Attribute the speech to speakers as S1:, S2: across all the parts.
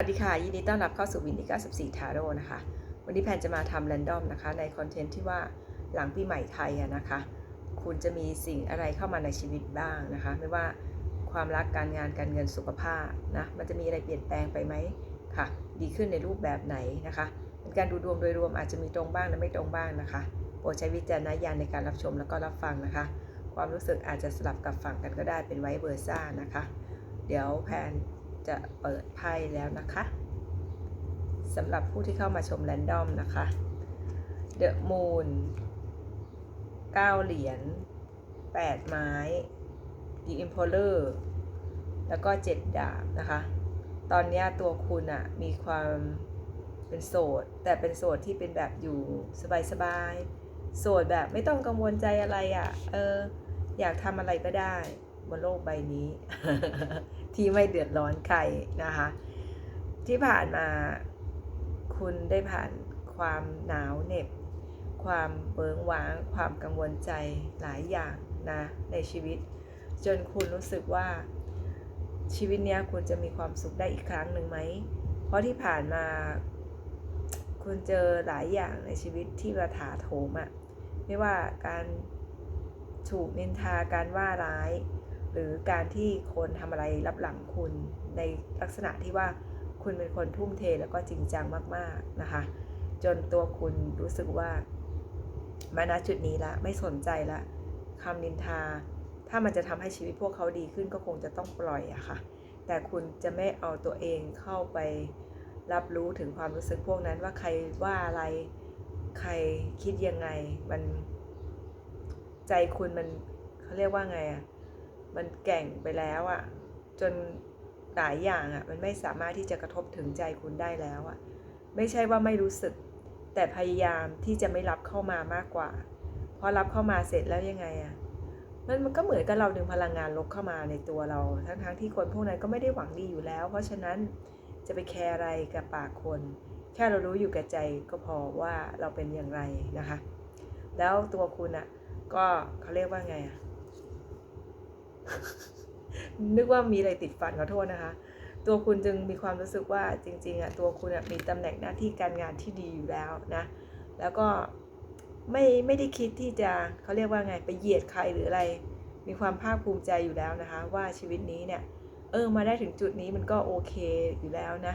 S1: สวัสดีค่ะ ยินดีต้อนรับเข้าสู่วินดี94ทาโร่นะคะ วันนี้แพนจะมาทำแรนดอมนะคะ ในคอนเทนต์ที่ว่าหลังปีใหม่ไทยอะนะคะ คุณจะมีสิ่งอะไรเข้ามาในชีวิตบ้างนะคะ ไม่ว่าความรักการงานการเงินสุขภาพนะมันจะมีอะไรเปลี่ยนแปลงไปไหมค่ะ ดีขึ้นในรูปแบบไหนนะคะเป็นการดูดวงโดยรวมอาจจะมีตรงบ้างและไม่ตรงบ้างนะคะโปรดใช้วิจารณญาณในการรับชมแล้วก็รับฟังนะคะ ความรู้สึกอาจจะสลับกับฝั่งกันก็ได้เป็นไวเบอร์ซ่านะคะ เดี๋ยวแพน จะเปิดไพ่แล้วนะคะสำหรับผู้ที่เข้ามาชมแรนดอมนะคะ The Moon 9เหรียญ8ไม้ The Emperor แล้วก็7ดาบนะคะ ตอนนี้ตัวคุณอะมีความเป็นโสด แต่เป็นโสดที่เป็นแบบอยู่สบายๆโสดแบบไม่ต้องกังวลใจอะไรอะเอออยากทำอะไรก็ได้ บนโลกใบนี้ ที่ไม่เดือดร้อนใครนะคะ ที่ผ่านมาคุณได้ผ่านความหนาวเหน็บ ความเบิงว้าง ความกังวลใจหลายอย่างนะในชีวิต จนคุณรู้สึกว่าชีวิตเนี้ยคุณจะมีความสุขได้อีกครั้งหนึ่งไหม เพราะที่ผ่านมาคุณเจอหลายอย่างในชีวิตที่มาถาโถมอะไม่ว่าการถูกนินทาการว่าร้าย หรือการที่คนทำอะไรรับหลังคุณในลักษณะที่ว่าคุณเป็นคนทุ่มเทแล้วก็จริงจังมากๆนะคะ จนตัวคุณรู้สึกว่ามาณจุดนี้ละไม่สนใจละคำนินทา ถ้ามันจะทำให้ชีวิตพวกเขาดีขึ้นก็คงจะต้องปล่อยอะค่ะ แต่คุณจะไม่เอาตัวเองเข้าไปรับรู้ถึงความรู้สึกพวกนั้นว่าใครว่าอะไรใครคิดยังไงมันใจคุณมันเขาเรียกว่าไงอะ มันแก่งไปแล้วอะจนหลายอย่างอะมันไม่สามารถที่จะกระทบถึงใจคุณได้แล้วอะไม่ใช่ว่าไม่รู้สึก แต่พยายามที่จะไม่รับเข้ามามากกว่า พอรับเข้ามาเสร็จแล้วยังไงอะมันมันก็เหมือนกับเราดึงพลังงานลบเข้ามาในตัวเรา ทั้งๆทที่คนพวกนั้นก็ไม่ได้หวังดีอยู่แล้ว เพราะฉะนั้นจะไปแคร์อะไรกับปากคน แค่เรารู้อยู่กับใจก็พอว่าเราเป็นอย่างไรนะคะ แล้วตัวคุณอะก็เขาเรียกว่าไงอะ นึกว่ามีอะไรติดฟันขอโทษนะคะ ตัวคุณจึงมีความรู้สึกว่าจริงๆอะตัวคุณมีตำแหน่งหน้าที่การงานที่ดีอยู่แล้วนะ แล้วก็ไม่ไม่ได้คิดที่จะเขาเรียกว่าไงไปเหยียดใครหรืออะไร มีความภาคภูมิใจอยู่แล้วนะคะ ว่าชีวิตนี้เนี่ยเออมาได้ถึงจุดนี้มันก็โอเคอยู่แล้วนะ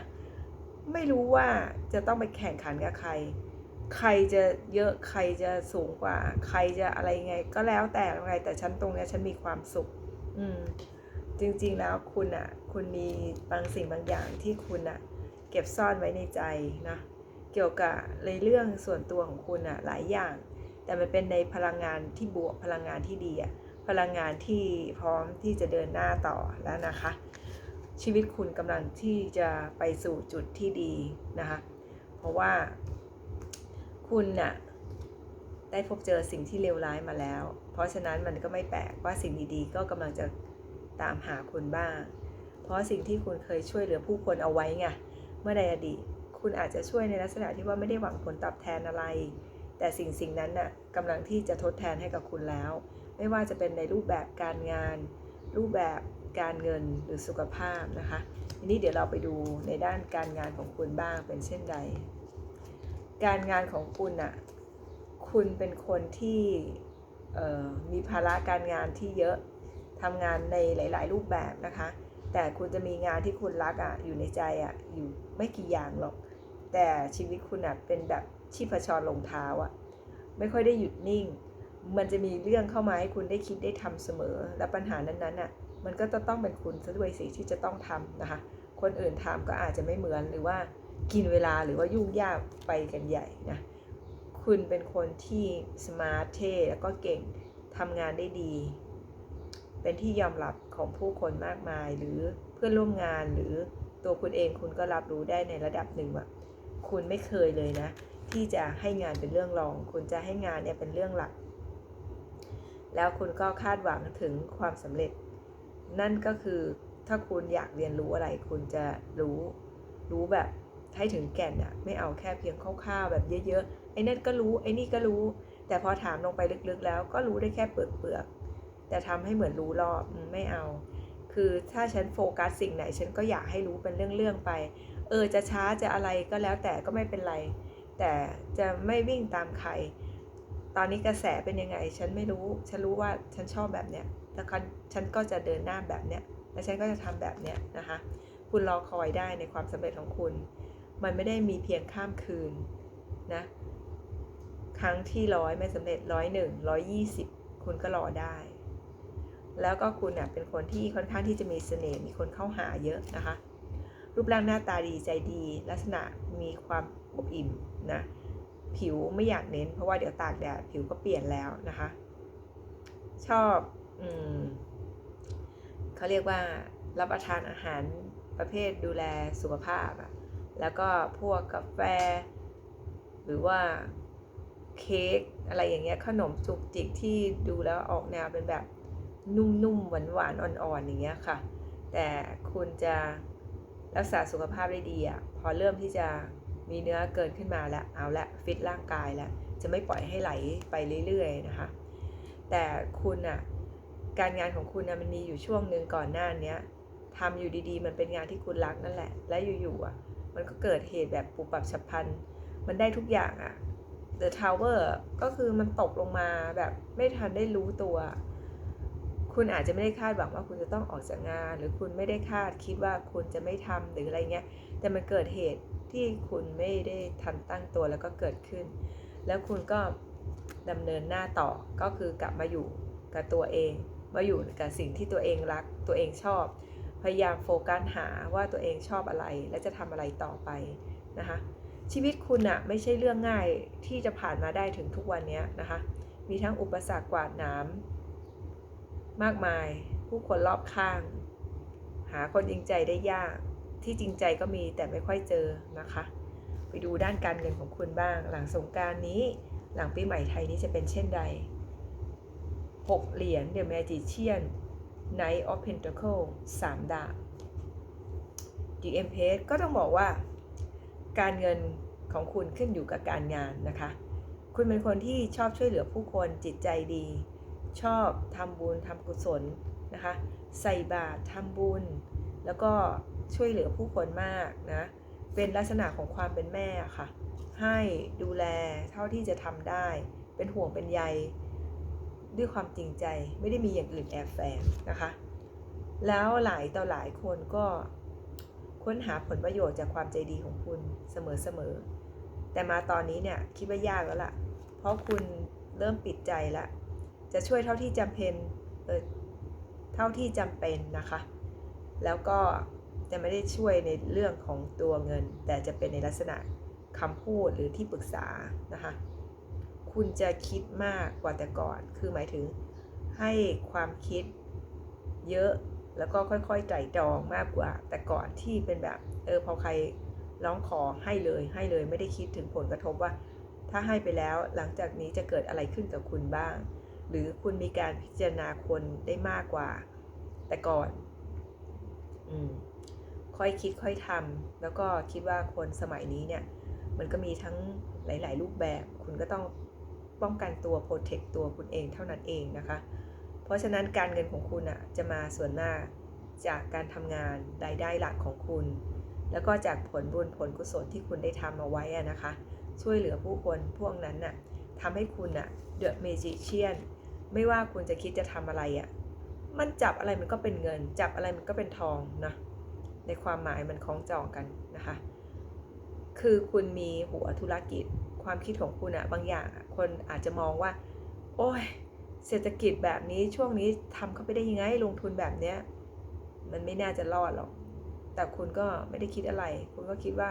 S1: ไม่รู้ว่าจะต้องไปแข่งขันกับใคร ใครจะเยอะใครจะสูงกว่า ใครจะอะไรไง ก็แล้วแต่ไงแต่ฉันตรงเนี้ยฉันมีความสุข อืมจริงๆแล้วคุณอะ คุณมีบางสิ่งบางอย่างที่คุณอะ เก็บซ่อนไว้ในใจนะเกี่ยวกับในเรื่องส่วนตัวของคุณอะหลายอย่าง แต่มันเป็นในพลังงานที่บวกพลังงานที่ดีอะพลังงานที่พร้อมที่จะเดินหน้าต่อแล้วนะคะ ชีวิตคุณกำลังที่จะไปสู่จุดที่ดีนะคะ เพราะว่าคุณน่ะได้พบเจอสิ่งที่เลวร้ายมาแล้ว เพราะฉะนั้นมันก็ไม่แปลกว่าสิ่งดีๆ ก็กำลังจะตามหาคุณบ้าง เพราะสิ่งที่คุณเคยช่วยเหลือผู้คนเอาไว้ไงเมื่อในอดีตคุณอาจจะช่วยในลักษณะที่ว่าไม่ได้หวังผลตอบแทนอะไร แต่สิ่งสิ่งนั้นน่ะกำลังที่จะทดแทนให้กับคุณแล้ว ไม่ว่าจะเป็นในรูปแบบการงาน รูปแบบการเงินหรือสุขภาพนะคะทีนี้เดี๋ยวเราไปดูในด้านการงานของคุณบ้างเป็นเช่นใด การงานของคุณน่ะคุณเป็นคนที่ มีภาระการงานที่เยอะทำงานในหลาย ๆ รูปแบบนะคะ แต่คุณจะมีงานที่คุณรักอะ่ะอยู่ในใจอะ่ะอยู่ไม่กี่อย่างหรอก แต่ชีวิตคุณอะ่ะเป็นแบบชีพจรลงเท้าอะ่ะไม่ค่อยได้หยุดนิ่ง มันจะมีเรื่องเข้ามาให้คุณได้คิดได้ทำเสมอ และปัญหานั้นๆอะมันก็จะต้องเป็นคุณซะด้วยสิที่จะต้องทำนะคะ คนอื่นทำก็อาจจะไม่เหมือนหรือว่ากินเวลาหรือว่ายุ่งยากไปกันใหญ่นะ คุณเป็นคนที่สมาร์ทเท่แล้วก็เก่งทำงานได้ดี เป็นที่ยอมรับของผู้คนมากมายหรือเพื่อนร่วมงานหรือตัวคุณเองคุณก็รับรู้ได้ในระดับหนึ่งว่าคุณไม่เคยเลยนะ ที่จะให้งานเป็นเรื่องรอง คุณจะให้งานเนี่ยเป็นเรื่องหลัก แล้วคุณก็คาดหวังถึงความสำเร็จ นั่นก็คือถ้าคุณอยากเรียนรู้อะไร คุณจะรู้รู้แบบให้ถึงแก่นอะไม่เอาแค่เพียงคร่าวๆแบบเยอะๆ ไอ้นั่นก็รู้ไอ้นี่ก็รู้ แต่พอถามลงไปลึกๆแล้วก็รู้ได้แค่เปลือกๆแต่ทำให้เหมือนรู้รอบไม่เอา คือถ้าฉันโฟกัสสิ่งไหน ฉันก็อยากให้รู้เป็นเรื่องๆไป เออจะช้าจะอะไรก็แล้วแต่ก็ไม่เป็นไร แต่จะไม่วิ่งตามใคร ตอนนี้กระแสเป็นยังไง ฉันไม่รู้ ฉันรู้ว่าฉันชอบแบบเนี้ยแล้วฉันก็จะเดินหน้าแบบเนี้ยและฉันก็จะทำแบบเนี้ยนะคะ คุณรอคอยได้ในความสำเร็จของคุณ มันไม่ได้มีเพียงข้ามคืนนะ ครั้งที่ร้อยไม่สำเร็จร้อยหนึ่งร้อยยี่สิบคุณก็รอได้ แล้วก็คุณเนี่ยเป็นคนที่ค่อนข้างที่จะมีเสน่ห์มีคนเข้าหาเยอะนะคะ รูปร่างหน้าตาดีใจดี ลักษณะมีความอบอิ่มนะผิวไม่อยากเน้น เพราะว่าเดี๋ยวตากแดดผิวก็เปลี่ยนแล้วนะคะ ชอบอืมเขาเรียกว่ารับประทานอาหารประเภทดูแลสุขภาพอะแล้วก็พวกกาแฟ หรือว่า เค้กอะไรอย่างเงี้ยขนมจุกจิกที่ดูแล้วออกแนวเป็นแบบนุ่มๆหวานๆอ่อนๆอย่างเงี้ยค่ะ แต่คุณจะรักษาสุขภาพได้ดีอะพอเริ่มที่จะมีเนื้อเกินขึ้นมาแล้วเอาละฟิตร่างกายแล้วจะไม่ปล่อยให้ไหลไปเรื่อยๆนะคะ แต่คุณอะการงานของคุณนะมันมีอยู่ช่วงหนึ่งก่อนหน้านี้ทำอยู่ดีๆ มันเป็นงานที่คุณรักนั่นแหละ และอยู่ๆอะมันก็เกิดเหตุแบบปุบปับฉับพลัน มันได้ทุกอย่างอะ The Tower ก็คือมันตกลงมาแบบไม่ทันได้รู้ตัว คุณอาจจะไม่ได้คาดหวังว่าคุณจะต้องออกจากงาน หรือคุณไม่ได้คาดคิดว่าคุณจะไม่ทำหรืออะไรเงี้ย แต่มันเกิดเหตุที่คุณไม่ได้ทันตั้งตัวแล้วก็เกิดขึ้น แล้วคุณก็ดำเนินหน้าต่อก็คือกลับมาอยู่กับตัวเอง มาอยู่กับสิ่งที่ตัวเองรัก ตัวเองชอบ พยายามโฟกัสหาว่าตัวเองชอบอะไร และจะทำอะไรต่อไปนะคะ ชีวิตคุณอะไม่ใช่เรื่องง่ายที่จะผ่านมาได้ถึงทุกวันนี้นะคะ มีทั้งอุปสรรคกวาดน้ำมากมาย ผู้คนรอบข้าง หาคนจริงใจได้ยาก ที่จริงใจก็มีแต่ไม่ค่อยเจอนะคะ ไปดูด้านการเงินของคุณบ้าง หลังสงกรารนี้ หลังปีใหม่ไทยนี้จะเป็นเช่นใด 6 เหรียญ The Magician Knight of Pentacle 3ดาบ The Empress ก็ต้องบอกว่าการเงิน ของคุณขึ้นอยู่กับการงานนะคะ คุณเป็นคนที่ชอบช่วยเหลือผู้คนจิตใจดี ชอบทำบุญทำกุศลนะคะ ใส่บาตรทำบุญ แล้วก็ช่วยเหลือผู้คนมากนะ เป็นลักษณะของความเป็นแม่ค่ะ ให้ดูแลเท่าที่จะทำได้ เป็นห่วงเป็นใยด้วยความจริงใจไม่ได้มีอย่างอื่นแอบแฝงนะคะ แล้วหลายต่อหลายคนก็ค้นหาผลประโยชน์จากความใจดีของคุณเสมอๆ แต่มาตอนนี้เนี่ยคิดว่ายากแล้วล่ะ เพราะคุณเริ่มปิดใจแล้วจะช่วยเท่าที่จำเป็นเออเท่าที่จำเป็นนะคะ แล้วก็จะไม่ได้ช่วยในเรื่องของตัวเงิน แต่จะเป็นในลักษณะคำพูดหรือที่ปรึกษานะคะ คุณจะคิดมากกว่าแต่ก่อน คือหมายถึงให้ความคิดเยอะแล้วก็ค่อยๆไตร่ตรองมากกว่า แต่ก่อนที่เป็นแบบเออพอใคร ร้องขอให้เลยให้เลยไม่ได้คิดถึงผลกระทบว่า ถ้าให้ไปแล้วหลังจากนี้จะเกิดอะไรขึ้นกับคุณบ้าง หรือคุณมีการพิจารณาคนได้มากกว่า แต่ก่อนอืมค่อยคิดค่อยทำแล้วก็คิดว่าคนสมัยนี้เนี่ย มันก็มีทั้งหลาย ๆ รูปแบบ คุณก็ต้องป้องกันตัวโปรเทคตัวคุณเองเท่านั้นเองนะคะ เพราะฉะนั้นการเงินของคุณอะจะมาส่วนมากจากการทำงานรายได้หลักของคุณ แล้วก็จากผลบุญผลกุศลที่คุณได้ทำเอาไว้นะคะ ช่วยเหลือผู้คนพวกนั้นน่ะทำให้คุณอะเดอะเมจิเชียนไม่ว่าคุณจะคิดจะทำอะไรอะมันจับอะไรมันก็เป็นเงิน จับอะไรมันก็เป็นทองนะในความหมายมันคล้องจองกันนะคะ คือคุณมีหัวธุรกิจ ความคิดของคุณอะบางอย่างคนอาจจะมองว่า โอ้ยเศรษฐกิจแบบนี้ช่วงนี้ทำเข้าไปได้ยังไงลงทุนแบบเนี้ยมันไม่น่าจะรอดหรอก แต่คุณก็ไม่ได้คิดอะไร คุณก็คิดว่า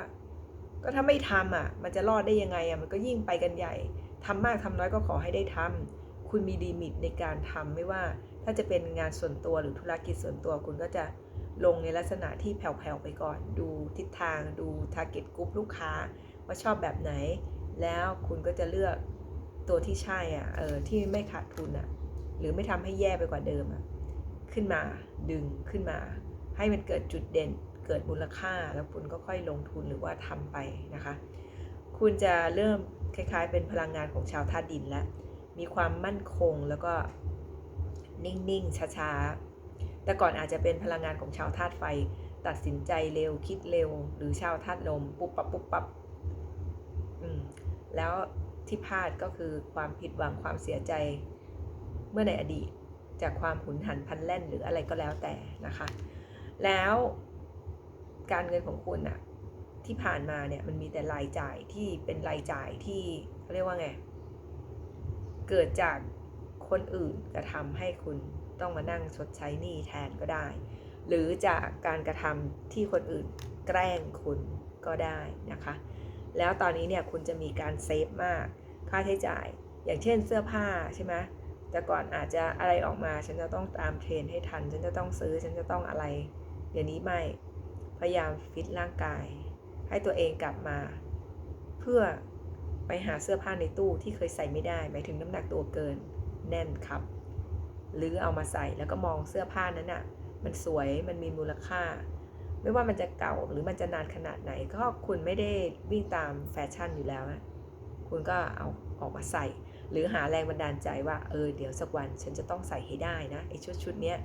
S1: ก็ถ้าไม่ทำอะ มันจะรอดได้ยังไงอะมันก็ยิ่งไปกันใหญ่ทำมากทำน้อยก็ขอให้ได้ทำคุณมีดีมิตในการทำไม่ว่า ถ้าจะเป็นงานส่วนตัวหรือธุรกิจส่วนตัว คุณก็จะลงในลักษณะที่แผ่วๆไปก่อน ดูทิศทาง ดู target group ลูกค้า ว่าชอบแบบไหน แล้วคุณก็จะเลือกตัวที่ใช่อะ เออ ที่ไม่ขาดทุนอะ หรือไม่ทำให้แย่ไปกว่าเดิมอะ ขึ้นมา ดึงขึ้นมา ให้มันเกิดจุดเด่น เกิดมูลค่า แล้วคุณก็ค่อยลงทุนหรือว่าทำไปนะคะ คุณจะเริ่มคล้ายๆ เป็นพลังงานของชาวธาตุดินแล้ว มีความมั่นคงแล้วก็นิ่ง ๆ ช้า ๆ แต่ก่อนอาจจะเป็นพลังงานของชาวธาตุไฟ ตัดสินใจเร็วคิดเร็ว หรือชาวธาตุลม ปุ๊บปับปุ๊บปับแล้วที่พลาดก็คือความผิดหวังความเสียใจเมื่อในอดีต จากความหุนหันพันแล่นหรืออะไรก็แล้วแต่นะคะ แล้ว การเงินของคุณอะที่ผ่านมาเนี่ยมันมีแต่รายจ่ายที่เป็นรายจ่ายที่เขาเรียกว่าไง เกิดจากคนอื่นกระทำให้คุณต้องมานั่งชดใช้หนี้แทนก็ได้ หรือจากการกระทำที่คนอื่นแกล้งคุณก็ได้นะคะ แล้วตอนนี้เนี่ยคุณจะมีการเซฟมากค่าใช้จ่าย อย่างเช่นเสื้อผ้าใช่ไหมแต่ก่อนอาจจะอะไรออกมา ฉันจะต้องตามเทรนให้ทัน ฉันจะต้องซื้อ ฉันจะต้องอะไร เดี๋ยวนี้ไม่ พยายามฟิตร่างกาย ให้ตัวเองกลับมา เพื่อไปหาเสื้อผ้าในตู้ที่เคยใส่ไม่ได้ หมายถึงน้ำหนักตัวเกิน แน่นครับ หรือเอามาใส่แล้วก็มองเสื้อผ้านั้นอะ่ะ มันสวยมันมีมูลค่า ไม่ว่ามันจะเก่าหรือมันจะนานขนาดไหน ก็คุณไม่ได้วิ่งตามแฟชั่นอยู่แล้วนะคุณก็เอาออกมาใส่ หรือหาแรงบันดาลใจว่าเออเดี๋ยวสักวันฉันจะต้องใส่ให้ได้นะไอชุดชุดเนี้ย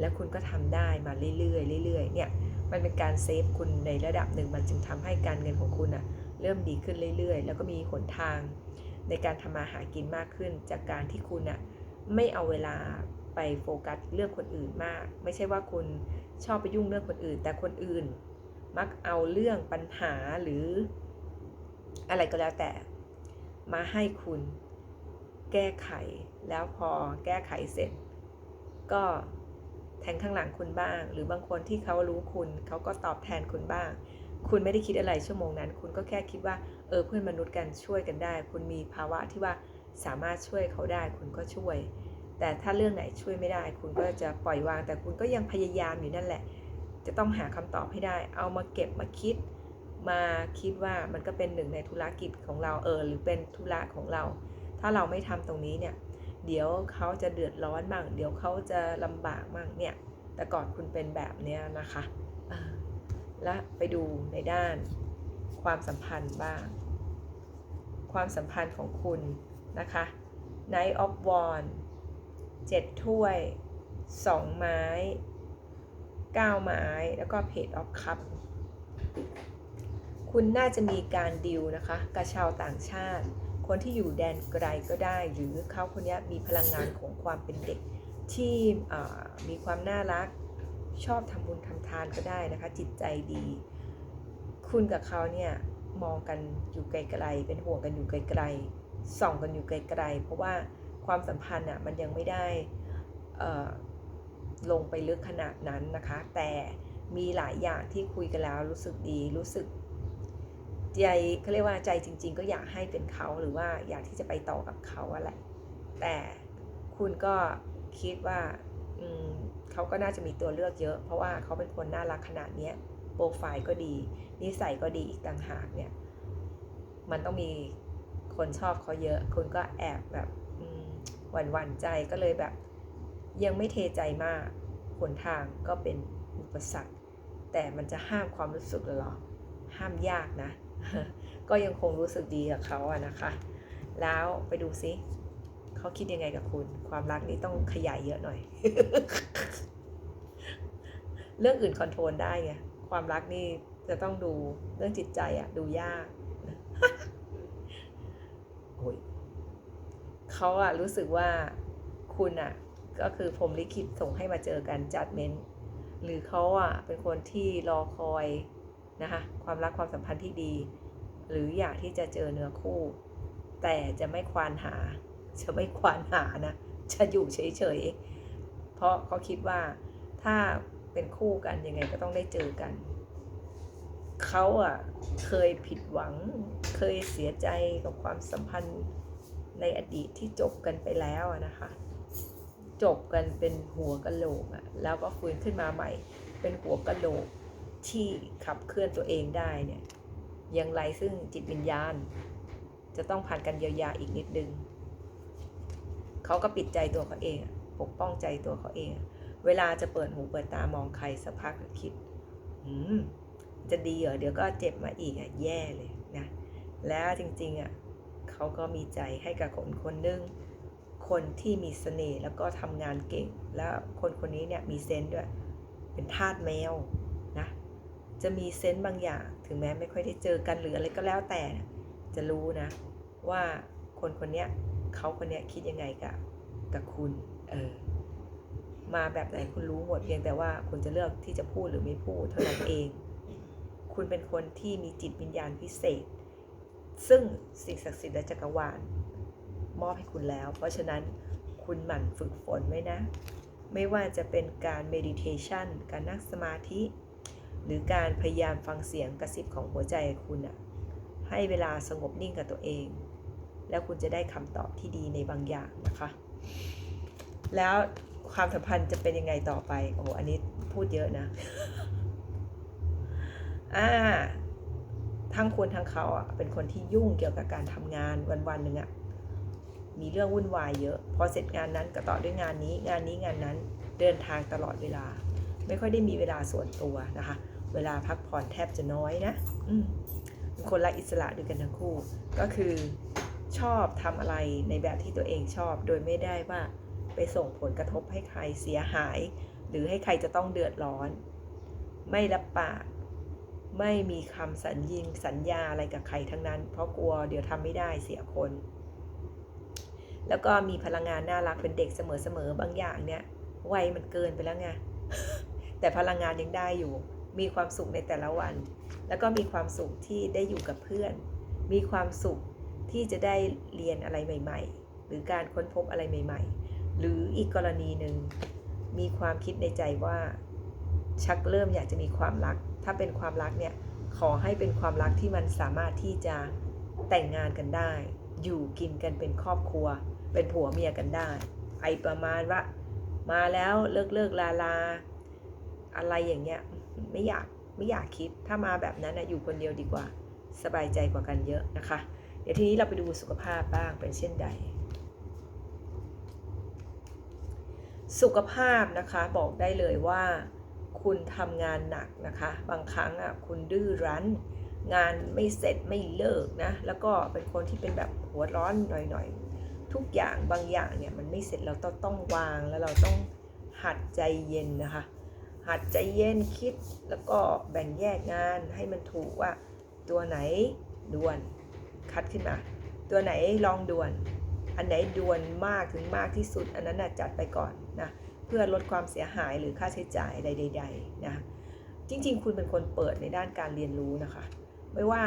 S1: แล้วคุณก็ทำได้มาเรื่อยๆเรื่อยๆเนี่ย มันเป็นการเซฟคุณในระดับหนึ่ง มันจึงทำให้การเงินของคุณอะเริ่มดีขึ้นเรื่อยๆ แล้วก็มีหนทาง ในการทำมาหากินมากขึ้น จากการที่คุณอะไม่เอาเวลาไปโฟกัสเรื่องคนอื่นมาก ไม่ใช่ว่าคุณชอบไปยุ่งเรื่องคนอื่น แต่คนอื่น มักเอาเรื่องปัญหาหรือ อะไรก็แล้วแต่ มาให้คุณแก้ไขแล้วพอแก้ไขเสร็จ ก็ แทงข้างหลังคุณบ้าง หรือบางคนที่เขารู้คุณ เขาก็ตอบแทนคุณบ้าง คุณไม่ได้คิดอะไรชั่วโมงนั้น คุณก็แค่คิดว่า เออเพื่อนมนุษย์กันช่วยกันได้ คุณมีภาวะที่ว่าสามารถช่วยเขาได้ คุณก็ช่วย แต่ถ้าเรื่องไหนช่วยไม่ได้ คุณก็จะปล่อยวาง แต่คุณก็ยังพยายามอยู่นั่นแหละ จะต้องหาคำตอบให้ได้ เอามาเก็บมาคิด มาคิดว่ามันก็เป็นหนึ่งในธุรกิจของเราเออ หรือเป็นธุระของเรา ถ้าเราไม่ทำตรงนี้เนี่ย เดี๋ยวเขาจะเดือดร้อนบ้าง เดี๋ยวเขาจะลำบากบ้างเนี่ย แต่ก่อนคุณเป็นแบบเนี้ยนะคะและไปดูในด้านความสัมพันธ์บ้าง ความสัมพันธ์ของคุณนะคะ Knight of w a n d 7ถ้วย 2 ไม้ 9 ไม้ แล้วก็ Page of Cup คุณน่าจะมีการดิวนะคะ กับชาวต่างชาติ คนที่อยู่แดนไกลก็ได้ หรือเขาคนนี้มีพลังงานของความเป็นเด็ก ที่มีความน่ารักชอบทำบุญทำทานก็ได้นะคะ จิตใจดี คุณกับเขาเนี่ยมองกันอยู่ไกลๆเป็นห่วงกันอยู่ไกลๆส่องกันอยู่ไกลๆเพราะว่าความสัมพันธ์อะมันยังไม่ได้ลงไปลึกขนาดนั้นนะคะ แต่มีหลายอย่างที่คุยกันแล้วรู้สึกดีรู้สึก ใจเขาเรียกว่าใจจริง ๆ ก็อยากให้เป็นเขาหรือว่าอยากที่จะไปต่อกับเขาอะแหละแต่คุณก็คิดว่าเขาก็น่าจะมีตัวเลือกเยอะ เพราะว่าเขาเป็นคนน่ารักขนาดนี้โปรไฟล์ก็ดี นิสัยก็ดีอีกต่างหากเนี่ย มันต้องมีคนชอบเขาเยอะ คุณก็แอบแบบหวั่นหวั่นใจก็เลยแบบ ยังไม่เทใจมากหนทางก็เป็นอุปสรรค แต่มันจะห้ามความรู้สึกหรอ ห้ามยากนะ ก็ยังคงรู้สึกดีกับเขาอะนะคะ แล้วไปดูซิเขาคิดยังไงกับคุณ ความรักนี้ต้องขยายเยอะหน่อย เรื่องอื่นคอนโทรลได้ไงความรักนี่จะต้องดูเรื่องจิตใจอะดูยากโอ้ยเขาอะรู้สึกว่าคุณอะก็คือผมลิขิตส่งให้มาเจอกันจัดเมนหรือเขาอะเป็นคนที่รอคอย นะคะความรักความสัมพันธ์ที่ดี หรืออยากที่จะเจอเนื้อคู่ แต่จะไม่ควานหา จะไม่ควานหานะจะอยู่เฉยๆ เพราะเขาคิดว่าถ้าเป็นคู่กันยังไงก็ต้องได้เจอกัน เขาอะเคยผิดหวัง เคยเสียใจกับความสัมพันธ์ในอดีตที่จบกันไปแล้วนะคะ จบกันเป็นหัวกะโหลกอะแล้วก็ฟื้นขึ้นมาใหม่ เป็นหัวกะโหลก ที่ขับเคลื่อนตัวเองได้เนี่ยยังไรซึ่งจิตวิญญาณ จะต้องผ่านการเยียวยาอีกนิดนึงเขาก็ปิดใจตัวเขาเองปกป้องใจตัวเขาเอง เวลาจะเปิดหูเปิดตามองใครสักพักคิดอืมจะดีเหรอเดี๋ยวก็เจ็บมาอีกอะแย่เลยนะแล้วจริงๆอะเขาก็มีใจให้กับคนคนนึงคนที่มีเสน่ห์แล้วก็ทำงานเก่ง แล้วคนคนนี้เนี่ยมีเซนต์ด้วย เป็นทาสแมว จะมีเซนต์บางอย่าง ถึงแม้ไม่ค่อยได้เจอกันหรืออะไรก็แล้วแต่ จะรู้นะ ว่าคนคนนี้เขาคนนี้คิดยังไงกับกับคุณเออมาแบบไหนคุณรู้หมดเพียงแต่ว่าคุณจะเลือกที่จะพูดหรือไม่พูดเท่านั้นเอง คุณเป็นคนที่มีจิตวิญญาณพิเศษ ซึ่งสิ่งศักดิ์สิทธิ์และจักรวาลมอบให้คุณแล้ว เพราะฉะนั้นคุณหมั่นฝึกฝนไว้นะ ไม่ว่าจะเป็นการ meditation การนั่งสมาธิ หรือการพยายามฟังเสียงกระซิบของหัวใจคุณอะให้เวลาสงบนิ่งกับตัวเอง แล้วคุณจะได้คำตอบที่ดีในบางอย่างนะคะ แล้วความสัมพันธ์จะเป็นยังไงต่อไป โอ้โหอันนี้พูดเยอะนะอ่าทั้งคุณทั้งเขาอะเป็นคนที่ยุ่งเกี่ยวกับการทำงานวันวันหนึ่งอะมีเรื่องวุ่นวายเยอะ พอเสร็จงานนั้นก็ต่อด้วยงานนี้ งานนี้งานนั้นเดินทางตลอดเวลา ไม่ค่อยได้มีเวลาส่วนตัวนะคะ เวลาพักผ่อนแทบจะน้อยนะอืมเป็นคนรักอิสระด้วยกันทั้งคู่ ก็คือชอบทำอะไรในแบบที่ตัวเองชอบ โดยไม่ได้ว่าไปส่งผลกระทบให้ใครเสียหาย หรือให้ใครจะต้องเดือดร้อน ไม่รับปาก ไม่มีคำสัญญิงสัญญาอะไรกับใครทั้งนั้น เพราะกลัวเดี๋ยวทำไม่ได้เสียคน แล้วก็มีพลังงานน่ารักเป็นเด็กเสมอๆบางอย่างเนี่ยวัยมันเกินไปแล้วไง แต่พลังงานยังได้อยู่ มีความสุขในแต่ละวัน แล้วก็มีความสุขที่ได้อยู่กับเพื่อน มีความสุขที่จะได้เรียนอะไรใหม่ ๆ หรือการค้นพบอะไรใหม่ ๆ หรืออีกกรณีหนึ่งมีความคิดในใจว่า ชักเริ่มอยากจะมีความรัก ถ้าเป็นความรักเนี่ยขอให้เป็นความรักที่มันสามารถที่จะแต่งงานกันได้ อยู่กินกันเป็นครอบครัว เป็นผัวเมียกันได้ ไอประมาณว่า มาแล้วเลิกเลิกลาลา อะไรอย่างเงี้ยไม่อยากไม่อยากคิดถ้ามาแบบนั้นนะอยู่คนเดียวดีกว่า สบายใจกว่ากันเยอะนะคะ เดี๋ยวทีนี้เราไปดูสุขภาพบ้างเป็นเช่นใด สุขภาพนะคะบอกได้เลยว่าคุณทำงานหนักนะคะ บางครั้งอะคุณดื้อรั้น งานไม่เสร็จไม่เลิกนะ แล้วก็เป็นคนที่เป็นแบบหัวร้อนหน่อยๆ ทุกอย่างบางอย่างเนี่ยมันไม่เสร็จเราต้องต้องวางแล้วเราต้องหัดใจเย็นนะคะ หัดใจเย็นคิดแล้วก็แบ่งแยกงานให้มันถูกว่าตัวไหนด่วนคัดขึ้นมา ตัวไหนลองด่วน อันไหนด่วนมากถึงมากที่สุด อันนั้นจัดไปก่อนนะเพื่อลดความเสียหายหรือค่าใช้จ่ายใดๆนะจริงๆ คุณเป็นคนเปิดในด้านการเรียนรู้นะคะ ไม่ว่า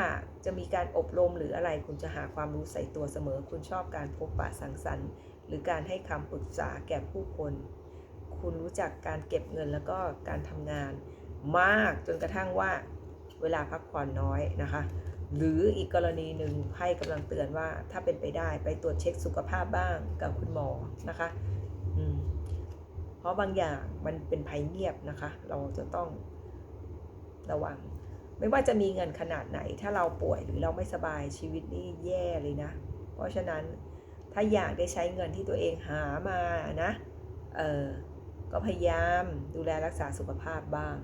S1: จะมีการอบรมหรืออะไรคุณจะหาความรู้ใส่ตัวเสมอ คุณชอบการพบปะสังสรรค์ หรือการให้คำปรึกษาแก่ผู้คน คุณรู้จักการเก็บเงินแล้วก็การทำงานมากจนกระทั่งว่าเวลาพักผ่อนน้อยนะคะ หรืออีกกรณีหนึ่งไพ่กำลังเตือนว่าถ้าเป็นไปได้ไปตรวจเช็คสุขภาพบ้างกับคุณหมอนะคะอืมเพราะบางอย่างมันเป็นภัยเงียบนะคะ เราจะต้องระวัง ไม่ว่าจะมีเงินขนาดไหน ถ้าเราป่วยหรือเราไม่สบายชีวิตนี่แย่เลยนะ เพราะฉะนั้นถ้าอยากได้ใช้เงินที่ตัวเองหามานะ เออ ก็พยายามดูแลรักษาสุขภาพบ้าง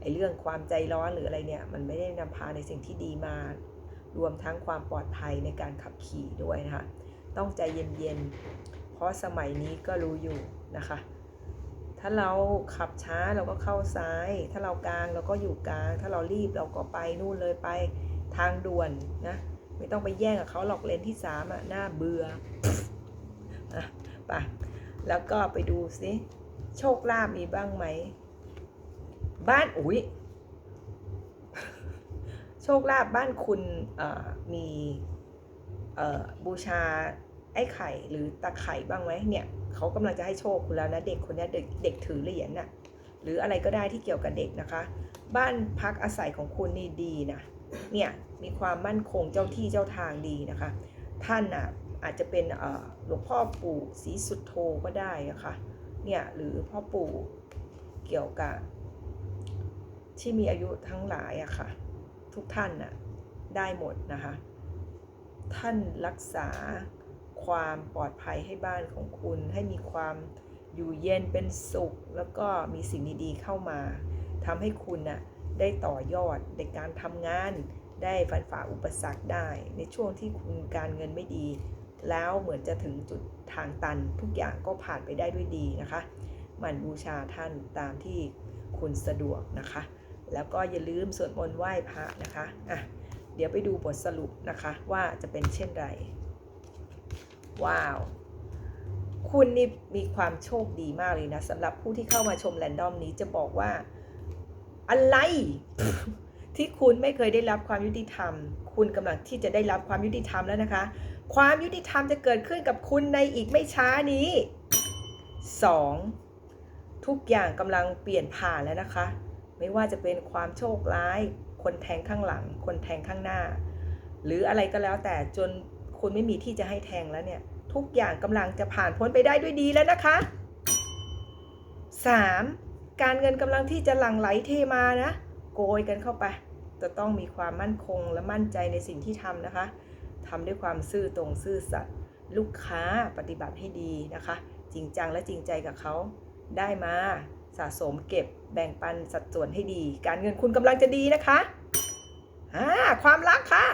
S1: ไอ้เรื่องความใจร้อนหรืออะไรเนี่ย มันไม่ได้นำพาในสิ่งที่ดีมา รวมทั้งความปลอดภัยในการขับขี่ด้วยนะคะต้องใจเย็นๆ เพราะสมัยนี้ก็รู้อยู่นะคะ ถ้าเราขับช้าเราก็เข้าซ้าย ถ้าเรากลางเราก็อยู่กลาง ถ้าเรารีบเราก็ไปนู่นเลยไปทางด่วนนะ ไม่ต้องไปแย่งกับเขาหลอกเลนที่สามอะหน้าเบื่ออะไปแล้วก็ไปดูซิ โชคลาภมีบ้างไหม บ้านอุ้ยโชคลาภบ้านคุณมีบูชาไอ้ไข่หรือตะไข่บ้างไหมเนี่ยเขากำลังจะให้โชคคุณแล้วนะเด็กคนนี้เด็กเด็กถือเหรียญน่ะหรืออะไรก็ได้ที่เกี่ยวกับเด็กนะคะ บ้านพักอาศัยของคุณนี่ดีนะเนี่ยมีความมั่นคงเจ้าที่เจ้าทางดีนะคะ ท่านน่ะอาจจะเป็นหลวงพ่อปู่ศรีสุดโทก็ได้นะคะ เนี่ยหรือพ่อปู่เกี่ยวกับที่มีอายุทั้งหลายอะค่ะ ทุกท่านน่ะได้หมดนะคะ ท่านรักษาความปลอดภัยให้บ้านของคุณ ให้มีความอยู่เย็นเป็นสุข แล้วก็มีสิ่งดีๆเข้ามาทำให้คุณน่ะได้ต่อยอดในการทำงาน ได้ฟันฝ่าอุปสรรคได้ ในช่วงที่คุณการเงินไม่ดี แล้วเหมือนจะถึงจุดทางตันทุกอย่างก็ผ่านไปได้ด้วยดีนะคะหมันบูชาท่านตามที่คุณสะดวกนะคะ แล้วก็อย่าลืมสวดมนต์ไหว้พระนะคะอะเดี๋ยวไปดูบทสรุปนะคะว่าจะเป็นเช่นไร ว้าว คุณนี่มีความโชคดีมากเลยนะสำหรับผู้ที่เข้ามาชมแรนดอมนี้จะบอกว่า อะไร ที่คุณไม่เคยได้รับความยุติธรรม คุณกำลังที่จะได้รับความยุติธรรมแล้วนะคะ ความยุติธรรมจะเกิดขึ้นกับคุณในอีกไม่ช้านี้ 2. ทุกอย่างกำลังเปลี่ยนผ่านแล้วนะคะ ไม่ว่าจะเป็นความโชคร้าย คนแทงข้างหลัง คนแทงข้างหน้า หรืออะไรก็แล้วแต่จนคุณไม่มีที่จะให้แทงแล้วเนี่ย ทุกอย่างกำลังจะผ่านพ้นไปได้ด้วยดีแล้วนะคะ 3. การเงินกำลังที่จะหลั่งไหลเทมานะ โกยกันเข้าไป จะต้องมีความมั่นคงและมั่นใจในสิ่งที่ทำนะคะ ทำด้วยความซื่อตรงซื่อสัตย์ลูกค้าปฏิบัติให้ดีนะคะ จริงจังและจริงใจกับเขาได้มาสะสมเก็บแบ่งปันสัดส่วนให้ดี การเงินคุณกำลังจะดีนะคะอ่าความรักค่ะ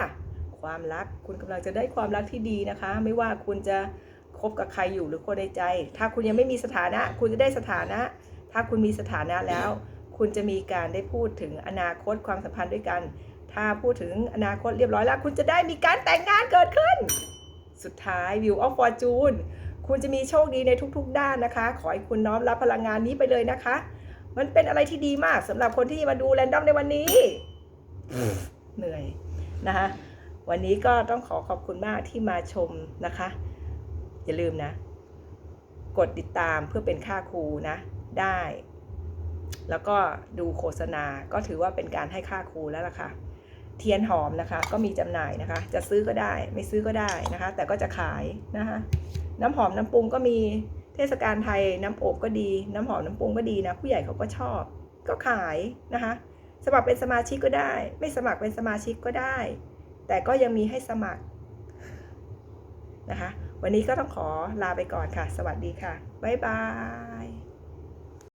S1: ความรักคุณกำลังจะได้ความรักที่ดีนะคะ ไม่ว่าคุณจะคบกับใครอยู่หรือคนในใจ ถ้าคุณยังไม่มีสถานะ คุณจะได้สถานะ ถ้าคุณมีสถานะแล้ว คุณจะมีการได้พูดถึงอนาคตความสัมพันธ์ด้วยกัน ถ้าพูดถึงอนาคตเรียบร้อยแล้ว คุณจะได้มีการแต่งงานเกิดขึ้น สุดท้าย View of Fortune คุณจะมีโชคดีในทุกๆ ด้านนะคะ ขอให้คุณน้อมรับพลังงานนี้ไปเลยนะคะ มันเป็นอะไรที่ดีมากสำหรับคนที่มาดูแรนดอมในวันนี้ เหนื่อยนะคะ วันนี้ก็ต้องขอขอบคุณมากที่มาชมนะคะ อย่าลืมนะ กดติดตามเพื่อเป็นค่าครูนะ ได้ แล้วก็ดูโฆษณาก็ถือว่าเป็นการให้ค่าครูแล้วล่ะค่ะ เทียนหอมนะคะ ก็มีจำหน่ายนะคะ จะซื้อก็ได้ไม่ซื้อก็ได้นะคะ แต่ก็จะขายนะคะ น้ำหอมน้ำปรุงก็มีเทศกาลไทยน้ำอบก็ดี น้ำหอมน้ำปรุงก็ดีนะ ผู้ใหญ่เขาก็ชอบก็ขายนะคะ สมัครเป็นสมาชิกก็ได้ ไม่สมัครเป็นสมาชิกก็ได้ แต่ก็ยังมีให้สมัครนะคะ วันนี้ก็ต้องขอลาไปก่อนค่ะ สวัสดีค่ะบ๊ายบาย